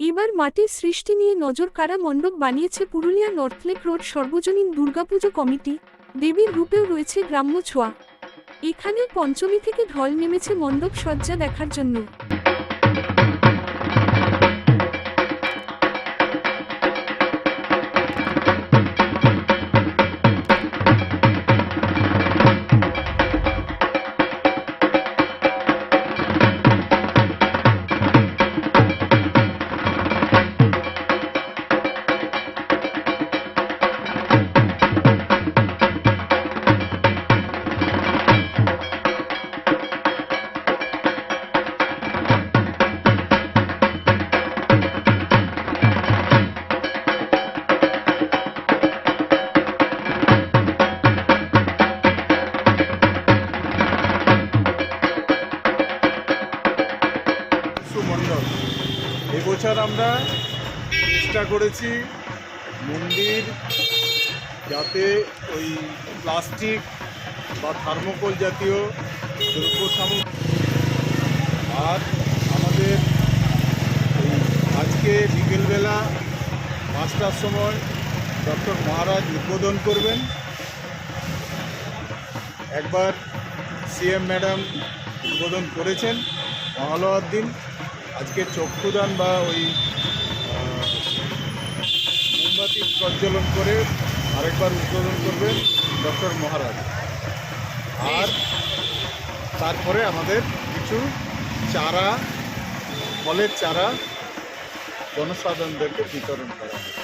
এবার মাটির সৃষ্টি নিয়ে নজর কারা মণ্ডপ বানিয়েছে পুরুলিয়া নর্থলেক রোড সর্বজনীন দুর্গাপুজো কমিটি। দেবীর রূপেও রয়েছে গ্রাম্য ছোঁয়া। এখানে পঞ্চমী থেকে ঢল নেমেছে মণ্ডপ সজ্জা দেখার জন্য। সুমণ্ডল এবছর আমরা চেষ্টা করেছি মন্দির যাতে ওই প্লাস্টিক বা থার্মোকল জাতীয় দ্রব্য সামগ্রী আর আমাদের আজকে বিকেলবেলা পাঁচটার সময় ডক্টর মহারাজ উদ্বোধন করবেন। একবার সিএম ম্যাডাম উদ্বোধন করেছেন। মহালয়ার দিন, আজকে চক্ষুদান বা ওই মোমবাতি প্রজ্বলন করে আরেকবার উদ্বোধন করবেন ডক্টর মহারাজ। আর তারপরে আমাদের কিছু চারা, ফলের চারা জনসাধারণদেরকে বিতরণ করা হবে।